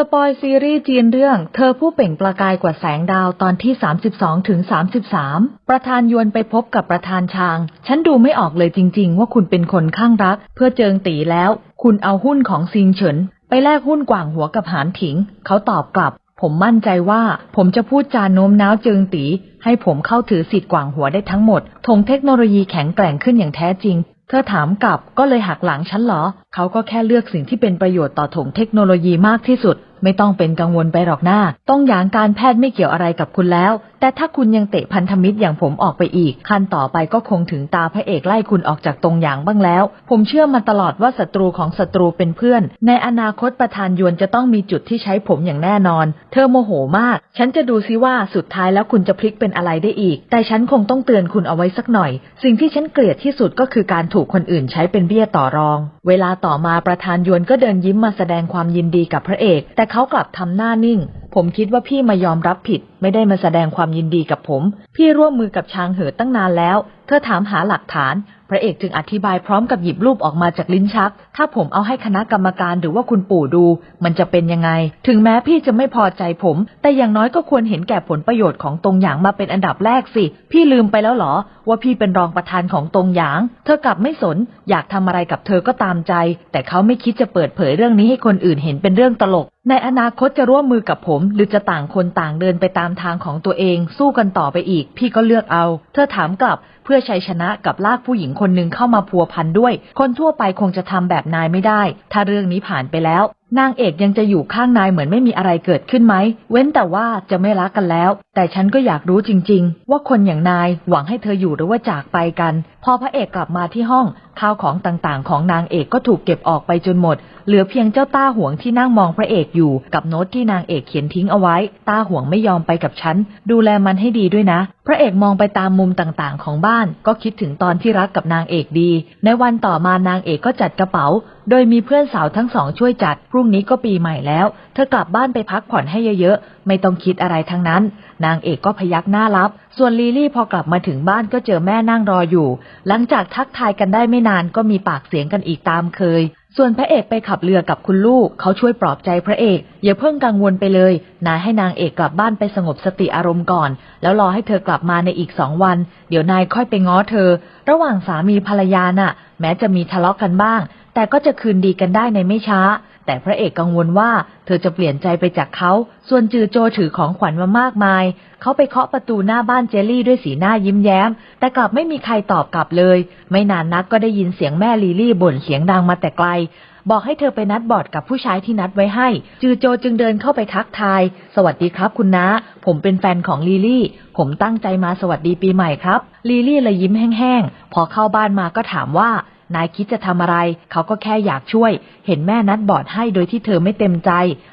สปอยซีรีส์จีนเรื่อง เธอผู้เปล่งประกายกว่าแสงดาวตอนที่ 32ถึง33 ประธานยวนไปพบกับประธานชาง ฉันดูไม่ออกเลยจริง ๆ ว่าคุณเป็นคนข้างรัก เพื่อเจิงตีแล้ว คุณเอาหุ้นของซิงเฉิน ไปแลกหุ้นกว่างหัวกับหานถิง เขาตอบกลับ ผมมั่นใจว่า ผมจะพูดจาโน้มน้าวเจิงตี ให้ผมเข้าถือสิทธิ์กว่างหัวได้ทั้งหมดธงเทคโนโลยีแข็งแกร่งขึ้นอย่างแท้จริง เธอถามกลับก็เลยหักหลังฉันเหรอ เขาก็แค่เลือกสิ่งที่เป็นประโยชน์ต่อถงเทคโนโลยีมากที่สุดไม่ต้องเป็นกังวลไปหรอกหน้า ต้องอย่างการแพทย์ไม่เกี่ยวอะไรกับคุณแล้ว แต่ถ้าคุณยังเตะพันธมิตรอย่างผมออกไปอีก ขั้นต่อไปก็คงถึงตาพระเอกไล่คุณออกจากตรงอย่างบ้างแล้ว ผมเชื่อมาตลอดว่าศัตรูของศัตรูเป็นเพื่อน ในอนาคตประธานยวนจะต้องมีจุดที่ใช้ผมอย่างแน่นอน เธอโมโหมาก ฉันจะดูซิว่าสุดท้ายแล้วคุณจะพลิกเป็นอะไรได้อีก แต่ฉันคงต้องเตือนคุณเอาไว้สักหน่อย สิ่งที่ฉันเกลียดที่สุดก็คือการถูกคนอื่นใช้เป็นเบี้ยต่อรอง เวลาต่อมาประธานยวนก็เดินยิ้มมาแสดงความยินดีกับพระเอก แต่เขากลับทำหน้านิ่ง ผมคิดว่าพี่มายอมรับผิด ไม่ได้มาแสดงความยินดีกับผม พี่ร่วมมือกับช้างเหอตั้งนานแล้ว เธอถามหาหลักฐาน พระเอกจึงอธิบายพร้อมกับหยิบรูปออกมาจากลิ้นชัก ถ้าผมเอาให้คณะกรรมการหรือว่าคุณปู่ดู มันจะเป็นยังไง ถึงแม้พี่จะไม่พอใจผม แต่อย่างน้อยก็ควรเห็นแก่ผลประโยชน์ของตรงหยางมาเป็นอันดับแรกสิ พี่ลืมไปแล้วเหรอ ว่าพี่เป็นรองประธานของตรงหยาง เธอกลับไม่สน อยากทำอะไรกับเธอก็ตามใจ แต่เขาไม่คิดจะเปิดเผยเรื่องนี้ให้คนอื่นเห็นเป็นเรื่องตลก ในอนาคตจะร่วมมือกับผม หรือจะต่างคนต่างเดินไปตามทางของตัวเอง สู้กันต่อไปอีก พี่ก็เลือกเอา เธอถามกลับ เพื่อชัยชนะกับลากผู้หญิงคนหนึ่งเข้ามาพัวพันด้วย คนทั่วไปคงจะทำแบบนายไม่ได้ ถ้าเรื่องนี้ผ่านไปแล้ว นางเอกยังจะอยู่ข้างนายเหมือนไม่มีอะไรเกิดขึ้นไหม เว้นแต่ว่าจะไม่รักกันแล้ว แต่ฉันก็อยากรู้จริง ๆ ว่าคนอย่างนายหวังให้เธออยู่หรือว่าจากไปกัน พอพระเอกกลับมาที่ห้องข้าวของต่างๆ ของนางเอกก็ถูกเก็บออกไปจนหมด เหลือเพียงเจ้าต้าห่วงที่นั่งมองพระเอกอยู่กับโน้ตที่นางเอกเขียนทิ้งเอาไว้ ต้าห่วงไม่ยอมไปกับฉัน ดูแลมันให้ดีด้วยนะ พระเอกมองไปตามมุมต่างๆ ของบ้าน ก็คิดถึงตอนที่รักกับนางเอกดี ในวันต่อมานางเอกก็จัดกระเป๋า โดยมีเพื่อนสาวทั้งสองช่วยจัด พรุ่งนี้ก็ปีใหม่แล้ว เธอกลับบ้านไปพักผ่อนให้เยอะๆ ไม่ต้องคิดอะไรทั้งนั้น นางเอกก็พยักหน้ารับ ส่วนลีลี่พอกลับมาถึงบ้านก็เจอแม่นั่งรออยู่ หลังจากทักทายกันได้ไม่นานก็มีปากเสียงกันอีกตามเคย ส่วนพระเอกไปขับเรือกับคุณลูก เขาช่วยปลอบใจพระเอก อย่าเพิ่งกังวลไปเลย นายให้นางเอกกลับบ้านไปสงบสติอารมณ์ก่อน แล้วรอให้เธอกลับมาในอีกสองวัน เดี๋ยวนายค่อยไปง้อเธอ ระหว่างสามีภรรยาน่ะ แม้จะมีทะเลาะกันบ้าง แต่ก็จะคืนดีกันได้ในไม่ช้า แต่พระเอกกังวลว่าเธอจะเปลี่ยนใจไปจากเขา ส่วนจือโจถือของขวัญมามากมาย เขาไปเคาะประตูหน้าบ้านเจลลี่ด้วยสีหน้ายิ้มแย้ม แต่กลับไม่มีใครตอบกลับเลย ไม่นานนักก็ได้ยินเสียงแม่ลีลี่บ่นเสียงดังมาแต่ไกล บอกให้เธอไปนัดบอดกับผู้ชายที่นัดไว้ให้ จือโจจึงเดินเข้าไปทักทาย สวัสดีครับคุณน้า ผมเป็นแฟนของลีลี่ ผมตั้งใจมาสวัสดีปีใหม่ครับ ลีลี่เลยยิ้มแห้งๆ พอเข้าบ้านมาก็ถามว่า นายคิดจะทำอะไร เขาก็แค่อยากช่วย เห็นแม่นัดบอดให้โดยที่เธอไม่เต็มใจ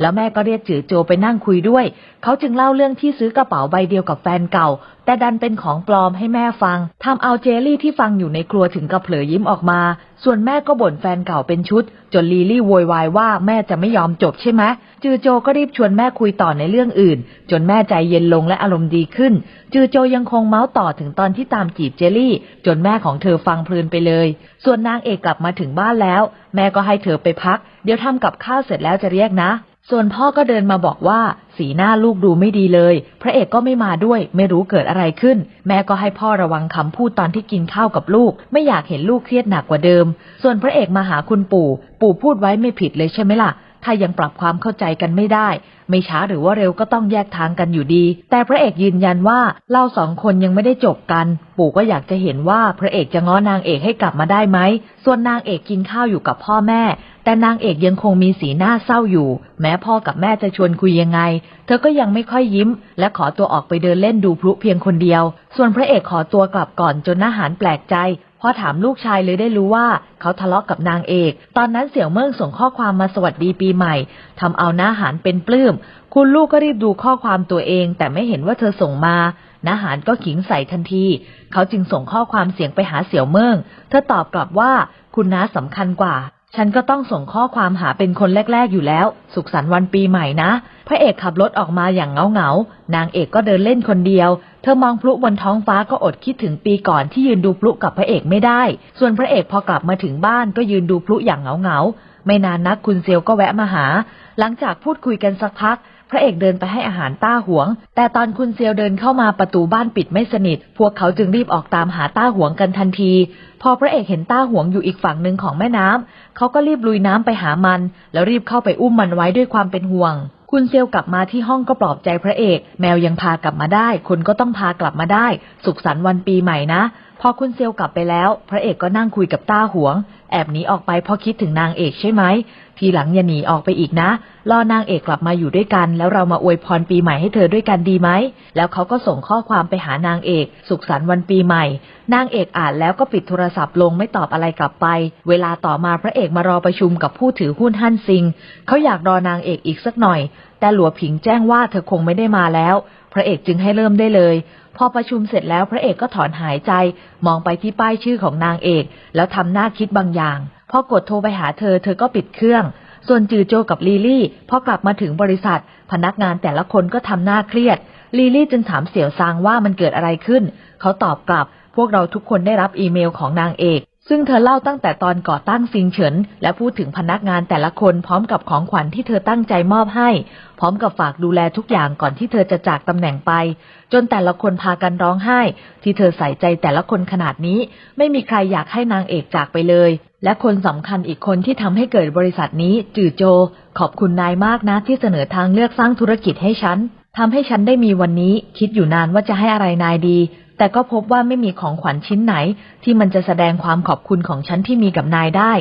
แล้วแม่ก็เรียกจือโจไปนั่งคุยด้วย เขาจึงเล่าเรื่องที่ซื้อกระเป๋าใบเดียวกับแฟนเก่า แต่ดันเป็นของปลอมให้แม่ฟังทำเอาเจลลี่ที่ฟังอยู่ในครัวถึงกับเผลอยิ้มออกมา ส่วนแม่ก็บ่นแฟนเก่าเป็นชุด จนลีลี่โวยวายว่าแม่จะไม่ยอมจบใช่ไหมจือโจก็รีบชวนแม่คุยต่อในเรื่องอื่น จนแม่ใจเย็นลงและอารมณ์ดีขึ้น จือโจยังคงเมาส์ต่อถึงตอนที่ตามจีบเจลลี่ จนแม่ของเธอฟังเพลินไปเลย ส่วนนางเอกกลับมาถึงบ้านแล้ว แม่ก็ให้เธอไปพัก เดี๋ยวทำกับข้าวเสร็จแล้วจะเรียกนะ ส่วนพ่อก็เดินมาบอกว่า สีหน้าลูกดูไม่ดีเลย พระเอกก็ไม่มาด้วย ไม่รู้เกิดอะไรขึ้น แม่ก็ให้พ่อระวังคำพูดตอนที่กินข้าวกับลูก ไม่อยากเห็นลูกเครียดหนักกว่าเดิม ส่วนพระเอกมาหาคุณปู่ ปู่พูดไว้ไม่ผิดเลยใช่ไหมล่ะ ถ้ายังปรับความเข้าใจกันไม่ได้ ไม่ช้าหรือว่าเร็วก็ต้องแยกทางกันอยู่ดี แต่พระเอกยืนยันว่าเราสองคนยังไม่ได้จบกัน ปู่ก็อยากจะเห็นว่าพระเอกจะง้อนางเอกให้กลับมาได้ไหม ส่วนนางเอกกินข้าวอยู่กับพ่อแม่ แต่นางเอกยังคงมีสีหน้าเศร้าอยู่ แม้พ่อกับแม่จะชวนคุยยังไง เธอก็ยังไม่ค่อยยิ้ม และขอตัวออกไปเดินเล่นดูพลุเพียงคนเดียว ส่วนพระเอกขอตัวกลับก่อนจนอาหารแปลกใจ อถามลูกชายเลยได้รู้ว่าเขาทะเลาะกับนางเอก ตอนนั้นเสี่ยวเมิ่งส่งข้อความมาสวัสดีปีใหม่ทำเอาหน้าหานเป็นปลื้ม คุณลูกก็รีบดูข้อความตัวเอง แต่ไม่เห็นว่าเธอส่งมาน้าหานก็ขิงใส่ทันที เขาจึงส่งข้อความเสียงไปหาเสี่ยวเมิ่ง เธอตอบกลับว่าคุณน้าสำคัญกว่า ฉันก็ต้องส่งข้อความหาเป็นคนแรก ๆ อยู่แล้ว สุขสันต์วันปีใหม่นะ พระเอกขับรถออกมาอย่างเงาๆนางเอกก็เดินเล่นคนเดียว เธอมองพลุบนท้องฟ้าก็อดคิดถึงปีก่อนที่ยืนดูพลุกับพระเอกไม่ได้ ส่วนพระเอกพอกลับมาถึงบ้านก็ยืนดูพลุอย่างเงาๆไม่นานนักคุณเซียวก็แวะมาหา หลังจากพูดคุยกันสักพัก ระเอกเดินไปให้อาหารต้าหวง แต่ตอนคุณเซียวเดินเข้ามาประตูบ้านปิดไม่สนิท พวกเขาจึงรีบออกตามหาต้าหวงกันทันที พอพระเอกเห็นต้าหวงอยู่อีกฝั่งหนึ่งของแม่น้ำเขาก็รีบลุยน้ำไปหามัน แล้วรีบเข้าไปอุ้มมันไว้ด้วยความเป็นห่วง คุณเซียวกลับมาที่ห้องก็ปลอบใจพระเอก แมวยังพากลับมาได้ คนก็ต้องพากลับมาได้ สุขสันต์วันปีใหม่นะ อคุณเซียวกลับไปแล้ว พระเอกก็นั่งคุยกับต้าหวง แอบหนีออกไปเพราะคิดถึงนางเอกใช่ไหม ทีหลังอย่าหนีออกไปอีกนะ รอนางเอกกลับมาอยู่ด้วยกัน แล้วเรามาอวยพรปีใหม่ให้เธอด้วยกันดีไหม แล้วเขาก็ส่งข้อความไปหานางเอก สุขสันต์วันปีใหม่ นางเอกอ่านแล้วก็ปิดโทรศัพท์ลงไม่ตอบอะไรกลับไป เวลาต่อมาพระเอกมารอประชุมกับผู้ถือหุ้นฮั่นซิง เขาอยากรอนางเอกอีกสักหน่อย แต่หลัวผิงแจ้งว่าเธอคงไม่ได้มาแล้ว พระเอกจึงให้เริ่มได้เลย พอประชุมเสร็จแล้วพระเอกก็ถอนหายใจ มองไปที่ป้ายชื่อของนางเอก แล้วทำหน้าคิดบางอย่างพอกดโทรไปหาเธอ เธอก็ปิดเครื่อง ส่วนจือโจกับลีลี่พอกลับมาถึงบริษัท พนักงานแต่ละคนก็ทำหน้าเครียด ลีลี่จึงถามเสี่ยวซางว่ามันเกิดอะไรขึ้น เขาตอบกลับ พวกเราทุกคนได้รับอีเมลของนางเอก ซึ่งเธอเล่าตั้งแต่ตอนก่อตั้งซิงเฉิน และพูดถึงพนักงานแต่ละคนพร้อมกับของขวัญที่เธอตั้งใจมอบให้ พร้อมกับฝากดูแลทุกอย่างก่อนที่เธอจะจากตำแหน่งไป จนแต่ละคนพากันร้องไห้ ที่เธอใส่ใจแต่ละคนขนาดนี้ ไม่มีใครอยากให้นางเอกจากไปเลย และคนสำคัญอีกคนที่ทำให้เกิดบริษัทนี้ จื่อโจ ขอบคุณนายมากนะที่เสนอทางเลือกสร้างธุรกิจให้ฉันทำให้ฉันได้มีวันนี้ คิดอยู่นานว่าจะให้อะไรนายดี แต่ก็พบว่าไม่มีของขวัญชิ้นไหน ที่มันจะแสดงความขอบคุณของฉันที่มีกับนายได้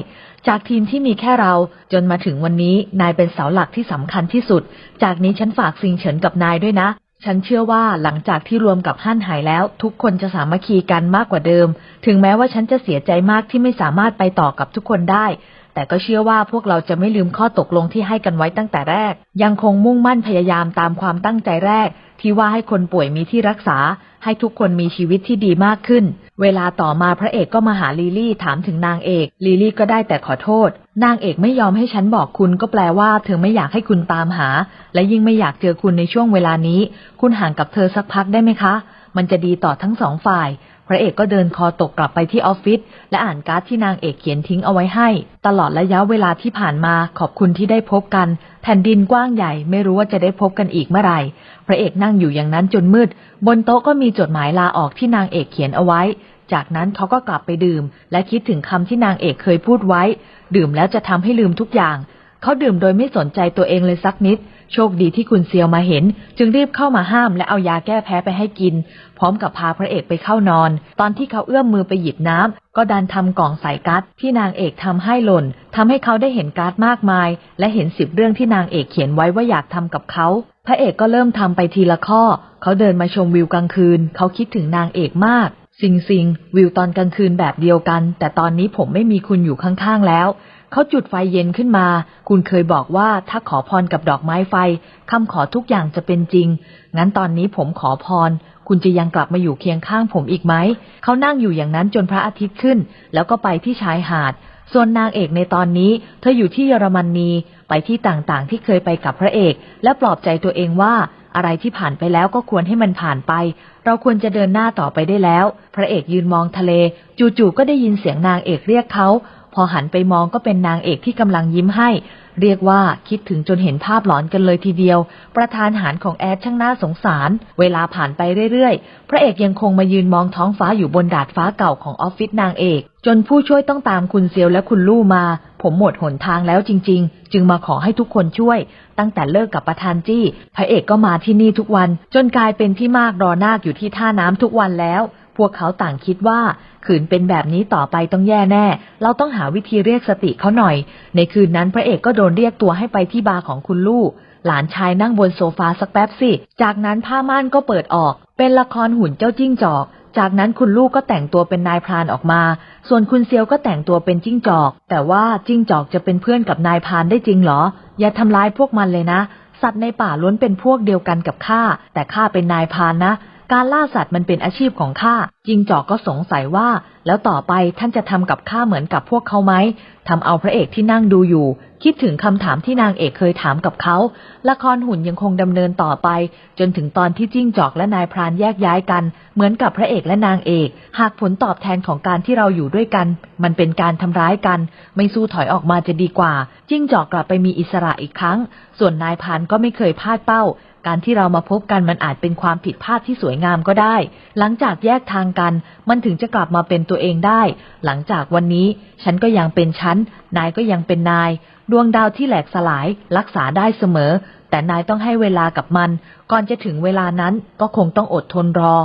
จากทีมที่มีแค่เราจนมาถึงวันนี้นายเป็นเสาหลักที่สำคัญที่สุด จากนี้ฉันฝากซิงเฉินกับนายด้วยนะ ฉันเชื่อว่าหลังจากที่รวมกับฮั่นหายแล้ว ทุกคนจะสามัคคีกันมากกว่าเดิม ถึงแม้ว่าฉันจะเสียใจมากที่ไม่สามารถไปต่อกับทุกคนได้แต่ก็เชื่อว่าพวกเราจะไม่ลืมข้อตกลงที่ให้กันไว้ตั้งแต่แรก ยังคงมุ่งมั่นพยายามตามความตั้งใจแรก ที่ว่าให้คนป่วยมีที่รักษา ให้ทุกคนมีชีวิตที่ดีมากขึ้น เวลาต่อมาพระเอกก็มาหาลิลี่ถามถึงนางเอก ลิลี่ก็ได้แต่ขอโทษ นางเอกไม่ยอมให้ฉันบอกคุณก็แปลว่าเธอไม่อยากให้คุณตามหา และยิ่งไม่อยากเจอคุณในช่วงเวลานี้ คุณห่างกับเธอสักพักได้ไหมคะ มันจะดีต่อทั้งสองฝ่าย พระเอกก็เดินคอตกกลับไปที่ออฟฟิศและอ่านการ์ดที่นางเอกเขียนทิ้งเอาไว้ให้ ตลอดระยะเวลาที่ผ่านมาขอบคุณที่ได้พบกัน แผ่นดินกว้างใหญ่ ไม่รู้ว่าจะได้พบกันอีกเมื่อไหร่ พระเอกนั่งอยู่อย่างนั้นจนมืด บนโต๊ะก็มีจดหมายลาออกที่นางเอกเขียนเอาไว้ จากนั้นเขาก็กลับไปดื่ม และคิดถึงคำที่นางเอกเคยพูดไว้ ดื่มแล้วจะทำให้ลืมทุกอย่าง เขาดื่มโดยไม่สนใจตัวเองเลยสักนิด โชคดีที่คุณเซียวมาเห็น จึงรีบเข้ามาห้ามและเอายาแก้แพ้ไปให้กิน พร้อมกับพาพระเอกไปเข้านอน ตอนที่เขาเอื้อมมือไปหยิบน้ำก็ดันทำกล่องใส่การ์ดที่นางเอกทำให้หล่นทำให้เขาได้เห็นการ์ดมากมาย และเห็นสิบเรื่องที่นางเอกเขียนไว้ว่าอยากทำกับเขา พระเอกก็เริ่มทำไปทีละข้อ เขาเดินมาชมวิวกลางคืน เขาคิดถึงนางเอกมากสิงสิงวิวตอนกลางคืนแบบเดียวกัน แต่ตอนนี้ผมไม่มีคุณอยู่ข้างๆแล้ว เขาจุดไฟเย็นขึ้นมา คุณเคยบอกว่าถ้าขอพรกับดอกไม้ไฟคำขอทุกอย่างจะเป็นจริง งั้นตอนนี้ผมขอพร คุณจะยังกลับมาอยู่เคียงข้างผมอีกไหม เขานั่งอยู่อย่างนั้นจนพระอาทิตย์ขึ้น แล้วก็ไปที่ชายหาด ส่วนนางเอกในตอนนี้ เธออยู่ที่เยอรมนีไปที่ต่างๆ ที่เคยไปกับพระเอก และปลอบใจตัวเองว่าอะไรที่ผ่านไปแล้วก็ควรให้มันผ่านไป เราควรจะเดินหน้าต่อไปได้แล้ว พระเอกยืนมองทะเล จู่ๆก็ได้ยินเสียงนางเอกเรียกเขา พอหันไปมองก็เป็นนางเอกที่กำลังยิ้มให้ เรียกว่าคิดถึงจนเห็นภาพหลอนกันเลยทีเดียว ประธานหารของแอดช่างน่าสงสาร เวลาผ่านไปเรื่อยๆ พระเอกยังคงมายืนมองท้องฟ้าอยู่บนดาดฟ้าเก่าของออฟฟิศนางเอก จนผู้ช่วยต้องตามคุณเซียวและคุณลู่มา ผมหมดหนทางแล้วจริง ๆ จึงมาขอให้ทุกคนช่วย ตั้งแต่เลิกกับประธานจี้ พระเอกก็มาที่นี่ทุกวัน จนกลายเป็นพี่มากรอนาคอยู่ที่ท่าน้ำทุกวันแล้ว พวกเขาต่างคิดว่า ขืนเป็นแบบนี้ต่อไปต้องแย่แน่ เราต้องหาวิธีเรียกสติเขาหน่อย ในคืนนั้นพระเอกก็โดนเรียกตัวให้ไปที่บาร์ของคุณลู่หลานชายนั่งบนโซฟาสักแป๊บสิ จากนั้นผ้าม่านก็เปิดออก เป็นละครหุ่นเจ้าจิ้งจอก จากนั้นคุณลูกก็แต่งตัวเป็นนายพรานออกมา ส่วนคุณเซียวก็แต่งตัวเป็นจิ้งจอก แต่ว่าจิ้งจอกจะเป็นเพื่อนกับนายพรานได้จริงเหรอ อย่าทำร้ายพวกมันเลยนะ สัตว์ในป่าล้วนเป็นพวกเดียวกันกับข้า แต่ข้าเป็นนายพรานนะ การล่าสัตว์มันเป็นอาชีพของข้าจิงจอกก็สงสัยว่า แล้วต่อไปท่านจะทำกับข้าเหมือนกับพวกเขาไหมทำเอาพระเอกที่นั่งดูอยู่ คิดถึงคำถามที่นางเอกเคยถามกับเขา ละครหุ่นยังคงดำเนินต่อไป จนถึงตอนที่จิ้งจอกและนายพรานแยกย้ายกัน เหมือนกับพระเอกและนางเอก หากผลตอบแทนของการที่เราอยู่ด้วยกัน มันเป็นการทำร้ายกัน ไม่สู้ถอยออกมาจะดีกว่า จิ้งจอกกลับไปมีอิสระอีกครั้ง ส่วนนายพรานก็ไม่เคยพลาดเป้า การที่เรามาพบกันมันอาจเป็นความผิดพลาดที่สวยงามก็ได้ หลังจากแยกทางกัน มันถึงจะกลับมาเป็นตัวเองได้ หลังจากวันนี้ ฉันก็ยังเป็นฉัน นายก็ยังเป็นนาย ดวงดาวที่แหลกสลาย รักษาได้เสมอ แต่นายต้องให้เวลากับมัน ก่อนจะถึงเวลานั้นก็คงต้องอดทนรอ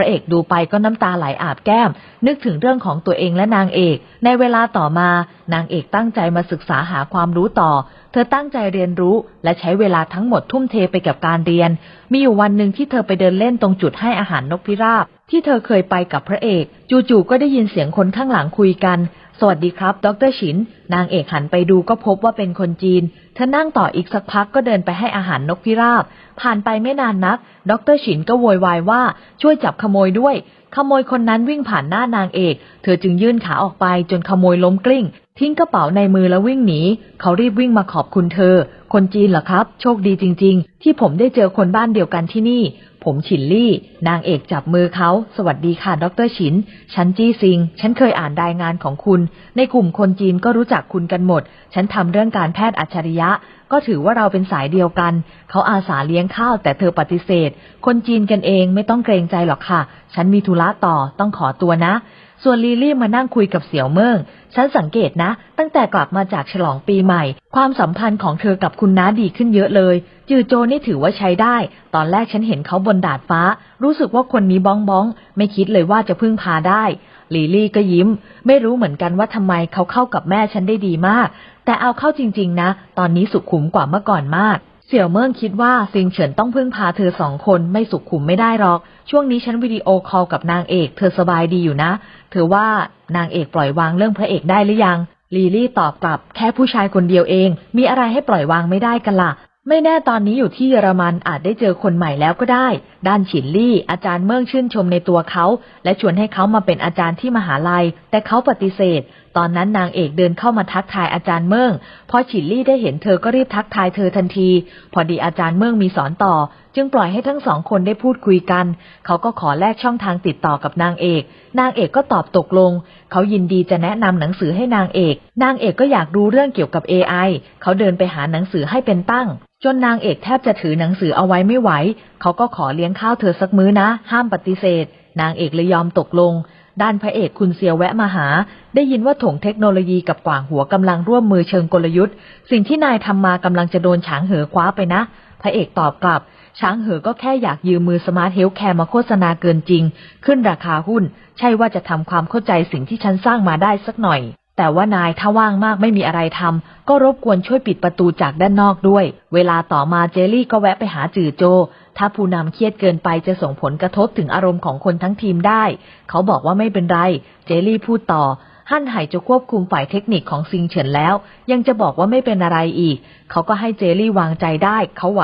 ระเอกดูไปก็น้ำตาไหลอาบแก้ม นึกถึงเรื่องของตัวเองและนางเอก ในเวลาต่อมา นางเอกตั้งใจมาศึกษาหาความรู้ต่อ เธอตั้งใจเรียนรู้ และใช้เวลาทั้งหมดทุ่มเทไปกับการเรียน มีอยู่วันหนึ่งที่เธอไปเดินเล่นตรงจุดให้อาหารนกพิราบ ที่เธอเคยไปกับพระเอก จู่ๆก็ได้ยินเสียงคนข้างหลังคุยกัน สวัสดีครับ ดรฉิน นางเอกหันไปดูก็พบว่าเป็นคนจีน เธอนั่งต่ออีกสักพักก็เดินไปให้อาหารนกพิราบ ผ่านไปไม่นานนัก ดรฉินก็โวยวายว่าช่วยจับขโมยด้วย ขโมยคนนั้นวิ่งผ่านหน้านางเอก เธอจึงยื่นขาออกไปจนขโมยล้มกลิ้ง ทิ้งกระเป๋าในมือแล้ววิ่งหนี เขารีบวิ่งมาขอบคุณเธอ คนจีนเหรอครับ โชคดีจริง ๆ ที่ผมได้เจอคนบ้านเดียวกันที่นี่ ผมฉินลี่ นางเอกจับมือเขา สวัสดีค่ะ ดรฉิน ฉันจี้ซิง ฉันเคยอ่านรายงานของคุณ ในกลุ่มคนจีนก็รู้จักคุณกันหมด ฉันทำเรื่องการแพทย์อัจฉริยะ ก็ถือว่าเราเป็นสายเดียวกัน เขาอาสาเลี้ยงข้าวแต่เธอปฏิเสธ คนจีนกันเองไม่ต้องเกรงใจหรอกค่ะ ฉันมีธุระต่อต้องขอตัวนะ ส่วนลีลี่มานั่งคุยกับเสี่ยวเมิงฉันสังเกตนะ ตั้งแต่กลับมาจากฉลองปีใหม่ ความสัมพันธ์ของเธอกับคุณน้าดีขึ้นเยอะเลย จือโจนี่ถือว่าใช้ได้ ตอนแรกฉันเห็นเขาบนดาดฟ้า รู้สึกว่าคนนี้บ้องบ้อง ไม่คิดเลยว่าจะพึ่งพาได้ ลีลี่ก็ยิ้ม ไม่รู้เหมือนกันว่าทำไมเขาเข้ากับแม่ฉันได้ดีมาก แต่เอาเข้าจริง ๆ นะ ตอนนี้สุขุมกว่าเมื่อก่อนมาก เสี่ยวเมิ่งคิดว่าซิงเฉินต้องพึ่งพาเธอสองคนไม่สุขขุมไม่ได้หรอก ช่วงนี้ฉันวิดีโอคอลกับนางเอก เธอสบายดีอยู่นะ เธอว่านางเอกปล่อยวางเรื่องพระเอกได้หรือยัง ลีลี่ตอบกลับ แค่ผู้ชายคนเดียวเอง มีอะไรให้ปล่อยวางไม่ได้กันล่ะ ไม่แน่ตอนนี้อยู่ที่เยอรมันอาจได้เจอคนใหม่แล้วก็ได้ ด้านฉินลี่ อาจารย์เมิ่งชื่นชมในตัวเขา และชวนให้เขามาเป็นอาจารย์ที่มหาลัย แต่เขาปฏิเสธ ตอนนั้นนางเอกเดินเข้ามาทักทายอาจารย์เมิ่งพอฉินลี่ได้เห็นเธอก็รีบทักทายเธอทันที พอดีอาจารย์เมิ่งมีสอนต่อ จึงปล่อยให้ทั้งสองคนได้พูดคุยกัน เขาก็ขอแลกช่องทางติดต่อกับนางเอก นางเอกก็ตอบตกลง เขายินดีจะแนะนำหนังสือให้นางเอก นางเอกก็อยากรู้เรื่องเกี่ยวกับ AI เขาเดินไปหาหนังสือให้เป็นตั้ง จนนางเอกแทบจะถือหนังสือเอาไว้ไม่ไหว เขาก็ขอเลี้ยงข้าวเธอสักมื้อนะ ห้ามปฏิเสธ นางเอกเลยยอมตกลง ด้านพระเอกคุณเซียวแวะมาหา ได้ยินว่าถงเทคโนโลยีกับกว่างหัวกำลังร่วมมือเชิงกลยุทธ์ สิ่งที่นายทำมากำลังจะโดนฉางเหอคว้าไปนะ พระเอกตอบกลับ ช้างเหอก็แค่อยากยืมมือสมาร์ทเฮลท์แคร์มาโฆษณาเกินจริง ขึ้นราคาหุ้น ใช่ว่าจะทำความเข้าใจสิ่งที่ฉันสร้างมาได้สักหน่อย แต่ว่านายถ้าว่างมากไม่มีอะไรทำก็รบกวนช่วยปิดประตูจากด้านนอกด้วย เวลาต่อมาเจลลี่ก็แวะไปหาจือโจ ถ้าผู้นำเครียดเกินไปจะส่งผลกระทบถึงอารมณ์ของคนทั้งทีมได้ เขาบอกว่าไม่เป็นไร เจลลี่พูดต่อฮั่นไห่จะควบคุมฝ่ายเทคนิคของซิงเฉินแล้ว ยังจะบอกว่าไม่เป็นอะไรอีก เขาก็ให้เจลลี่วางใจได้ เขาไหว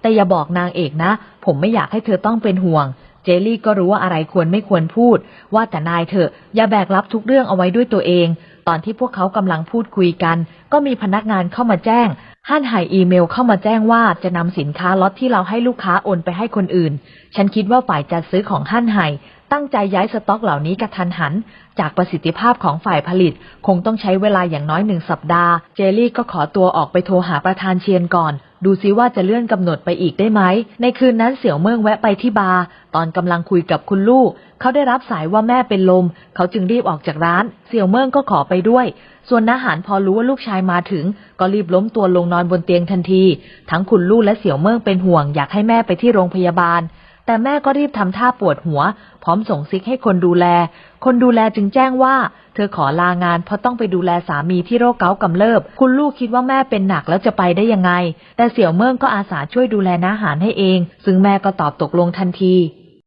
แต่อย่าบอกนางเอกนะ ผมไม่อยากให้เธอต้องเป็นห่วง เจลลี่ก็รู้ว่าอะไรควรไม่ควรพูด ว่าแต่นายเถอะอย่าแบกรับทุกเรื่องเอาไว้ด้วยตัวเอง ตอนที่พวกเขากำลังพูดคุยกัน ก็มีพนักงานเข้ามาแจ้งฮั่นไห่อีเมลเข้ามาแจ้งว่าจะนำสินค้าล็อตที่เราให้ลูกค้าโอนไปให้คนอื่น ฉันคิดว่าฝ่ายจัดซื้อของฮั่นไห่ตั้งใจย้ายสต็อกเหล่านี้กระทันหัน จากประสิทธิภาพของฝ่ายผลิต คงต้องใช้เวลาอย่างน้อยหนึ่งสัปดาห์ เจลลี่ก็ขอตัวออกไปโทรหาประธานเชียนก่อน ดูซิว่าจะเลื่อนกำหนดไปอีกได้ไหม ในคืนนั้นเสี่ยวเมิงแวะไปที่บาร์ ตอนกำลังคุยกับคุณลูก เขาได้รับสายว่าแม่เป็นลม เขาจึงรีบออกจากร้าน เสี่ยวเมิงก็ขอไปด้วย ส่วนนาหารพอรู้ว่าลูกชายมาถึง ก็รีบล้มตัวลงนอนบนเตียงทันที ทั้งคุณลูกและเสี่ยวเมิงเป็นห่วงอยากให้แม่ไปที่โรงพยาบาล แต่แม่ก็รีบทำท่าปวดหัว พร้อมส่งซิกให้คนดูแล คนดูแลจึงแจ้งว่า เธอขอลางาน เพราะต้องไปดูแลสามีที่โรคเกาต์กำเริบ คุณลูกคิดว่าแม่เป็นหนักแล้วจะไปได้ยังไง แต่เสี่ยวเมิ่งก็อาสาช่วยดูแลน้าหารให้เอง ซึ่งแม่ก็ตอบตกลงทันที